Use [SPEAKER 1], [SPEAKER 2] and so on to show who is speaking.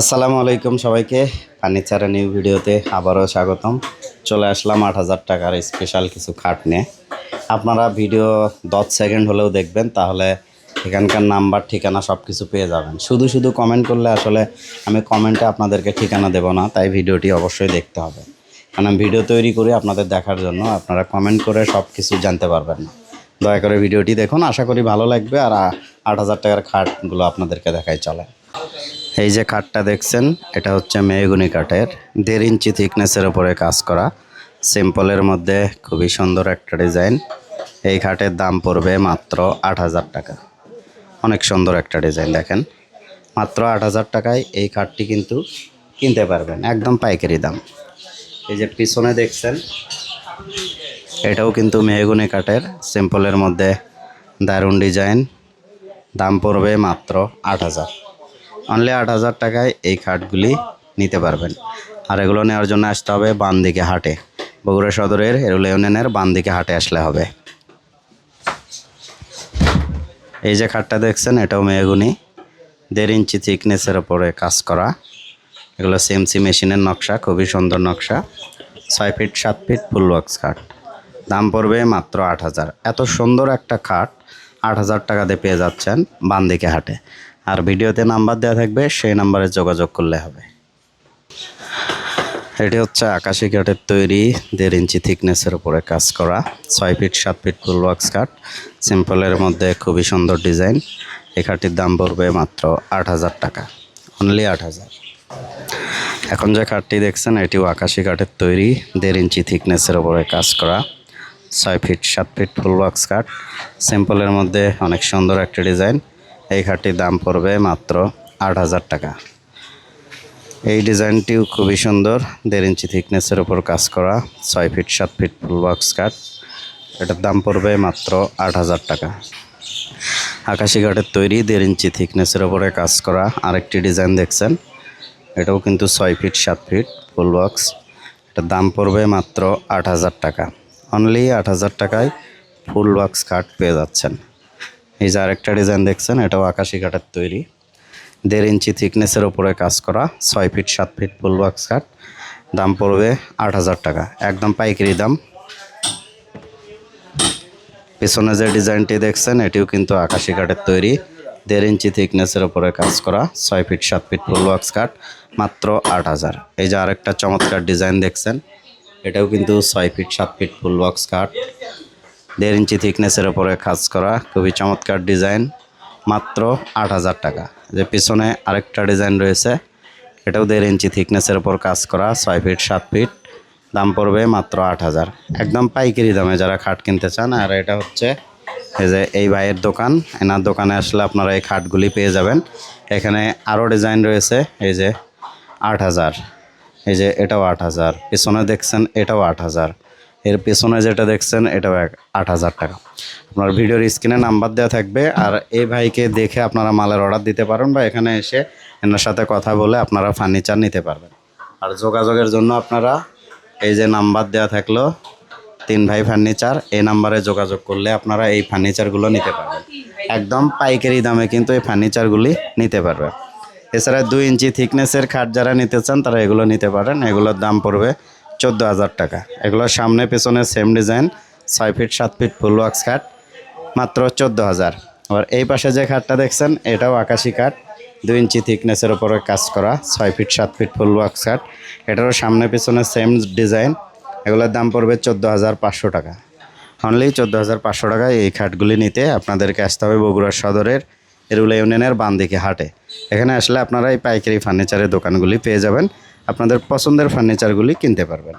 [SPEAKER 1] আসসালামু আলাইকুম সবাইকে। ফার্নিচারের নিউ ভিডিওতে আবারও স্বাগতম। চলে আসলাম আট হাজার টাকার স্পেশাল কিছু খাট নিয়ে। আপনারা ভিডিও দশ সেকেন্ড হলেও দেখবেন, তাহলে এখানকার নাম্বার ঠিকানা সব কিছু পেয়ে যাবেন। শুধু শুধু কমেন্ট করলে আসলে আমি কমেন্টে আপনাদেরকে ঠিকানা দেব না, তাই ভিডিওটি অবশ্যই দেখতে হবে। কারণ আমি ভিডিও তৈরি করি আপনাদের দেখার জন্য, আপনারা কমেন্ট করে সব কিছু জানতে পারবেন না। দয়া করে ভিডিওটি দেখুন, আশা করি ভালো লাগবে। আর আট হাজার টাকার খাটগুলো আপনাদেরকে দেখাই চলে। এই যে কাঠটা দেখছেন, এটা হচ্ছে মেহগুনি কাঠের। দেড় ইঞ্চি থিকনেসের উপরে কাজ করা। সিম্পলের মধ্যে খুবই সুন্দর একটা ডিজাইন। এই খাটের দাম পড়বে মাত্র আট হাজার টাকা। অনেক সুন্দর একটা ডিজাইন দেখেন। মাত্র আট হাজার টাকায় এই খাটটি কিন্তু কিনতে পারবেন, একদম পাইকারি দাম। এই যে পিছনে দেখছেন, এটাও কিন্তু মেহগুনি কাঠের। সিম্পলের মধ্যে দারুণ ডিজাইন। দাম পড়বে মাত্র আট হাজার। অনলি আট হাজার টাকায় এই খাটগুলি নিতে পারবেন। আর এগুলো নেওয়ার জন্য আসতে হবে বান দিকে হাটে। বগুড়া সদরের এরুল ইউনিয়নের বান দিকে হাটে আসলে হবে। এই যে খাটটা দেখছেন, এটাও মেয়েগুনি দেড় ইঞ্চি থিকনেসের ওপরে কাজ করা। এগুলো সিএমসি মেশিনের নকশা, খুবই সুন্দর নকশা। ছয় ফিট, সাত ফিট ফুল বক্স খাট। দাম পড়বে মাত্র আট হাজার। এত সুন্দর একটা খাট, আট হাজার টাকা দিয়ে পেয়ে যাচ্ছেন বান্দিকে হাটে। আর ভিডিওতে নাম্বার দেওয়া থাকবে, সেই নাম্বারে যোগাযোগ করলে হবে। এটি হচ্ছে আকাশি কাঠের তৈরি, দেড় ইঞ্চি থিকনেসের উপরে কাজ করা, ছয় ফিট, সাত ফিট ফুল বক্স কাঠ সিম্পলের মধ্যে খুবই সুন্দর ডিজাইন। এই খাটটির দাম পড়বে মাত্র আট হাজার টাকা অনলি আট হাজার। এখন যে কাঠটি দেখছেন, এটিও আকাশি কাঠের তৈরি, দেড় ইঞ্চি থিকনেসের উপরে কাজ করা, ছয় ফিট, সাত ফিট ফুল বক্স কাঠ সিম্পলের মধ্যে অনেক সুন্দর একটা ডিজাইন। এই খাটটির দাম পড়বে মাত্র আট হাজার টাকা। এই ডিজাইনটিও খুবই সুন্দর, দেড় ইঞ্চি থিকনেসের উপর কাজ করা, ছয় ফিট, সাত ফিট ফুল বক্স কাঠ। এটার দাম পড়বে মাত্র আট হাজার টাকা। আকাশি কাঠের তৈরি, দেড় ইঞ্চি থিকনেসের উপরে কাজ করা আরেকটি ডিজাইন দেখছেন। এটাও কিন্তু ছয় ফিট, সাত ফিট ফুল বক্স। এটার দাম পড়বে মাত্র আট হাজার টাকা। অনলি আট হাজার টাকায় ফুল বক্স কাঠ পেয়ে যাচ্ছেন। এই যে আরেকটা ডিজাইন দেখছেন, এটাও আকাশি কাঠের তৈরি। দেড় ইঞ্চি থিকনেসের ওপরে কাজ করা, ছয় ফিট সাত ফিট ফুল বক্স কাঠ দাম পড়বে আট হাজার টাকা। একদম পাইকারি দাম। পিছনে যে ডিজাইনটি দেখছেন, এটিও কিন্তু আকাশি কাঠের তৈরি। দেড় ইঞ্চি থিকনেসের ওপরে কাজ করা, ছয় ফিট সাত ফিট ফুল বক্স কাঠ মাত্র আট হাজার। এই যে আরেকটা চমৎকার ডিজাইন দেখছেন, এটাও কিন্তু ছয় ফিট সাত ফিট ফুল বক্স কাঠ দেড় ইঞ্চি থিকনেসের ওপরে কাজ করা, খুবই চমৎকার ডিজাইন মাত্র আট হাজার টাকা। যে পিছনে আরেকটা ডিজাইন রয়েছে, এটাও দেড় ইঞ্চি থিকনেসের ওপর কাজ করা, ছয় ফিট সাত ফিট দাম পড়বে মাত্র আট হাজার। একদম পাইকারি দামে যারা খাট কিনতে চান, আর এটা হচ্ছে এই যে এই ভাইয়ের দোকান, এনার দোকানে আসলে আপনারা এই খাটগুলি পেয়ে যাবেন। এখানে আরও ডিজাইন রয়েছে, এই যে আট হাজার, এই যে এটাও আট হাজার, পিছনে দেখছেন এটাও আট হাজার। এর পেছনে যেটা দেখছেন, এটাও এক আট হাজার টাকা। আপনার ভিডিওর স্ক্রিনে নাম্বার দেওয়া থাকবে আর এই ভাইকে দেখে আপনারা মালের অর্ডার দিতে পারেন বা এখানে এসে এনার সাথে কথা বলে আপনারা ফার্নিচার নিতে পারবেন। আর যোগাযোগের জন্য আপনারা এই যে নাম্বার দেওয়া থাকল, তিন ভাই ফার্নিচার এই নাম্বারে যোগাযোগ করলে আপনারা এই ফার্নিচারগুলো নিতে পারবেন। একদম পাইকারি দামে কিন্তু এই ফার্নিচারগুলি নিতে পারবেন। এছাড়া দুই ইঞ্চি থিকনেসের খাট যারা নিতে চান, তারা এগুলো নিতে পারেন। এগুলোর দাম পড়বে চোদ্দ হাজার টাকা। এগুলোর সামনে, পেছনে সেম ডিজাইন ছয় ফিট সাত ফিট ফুল ওয়াক্স খাট মাত্র চোদ্দ হাজার। আবার এই পাশে যে খাটটা দেখছেন, এটাও আকাশি কাঠ দুই ইঞ্চি থিকনেসের উপরে কাজ করা, ছয় ফিট সাত ফিট ফুল ওয়াক্স কাঠ এটারও সামনে, পেছনে সেম ডিজাইন এগুলোর দাম পড়বে চোদ্দ হাজার পাঁচশো টাকা। অনলি চোদ্দ হাজার পাঁচশো টাকায় এই খাটগুলি নিতে আপনাদেরকে আসতে হবে বগুড়া সদরের এরুলা ইউনিয়নের বান্দিকে হাটে। এখানে আসলে আপনারা এই পাইকারি ফার্নিচারের দোকানগুলি পেয়ে যাবেন। আপনাদের পছন্দের ফার্নিচারগুলি কিনতে পারবেন।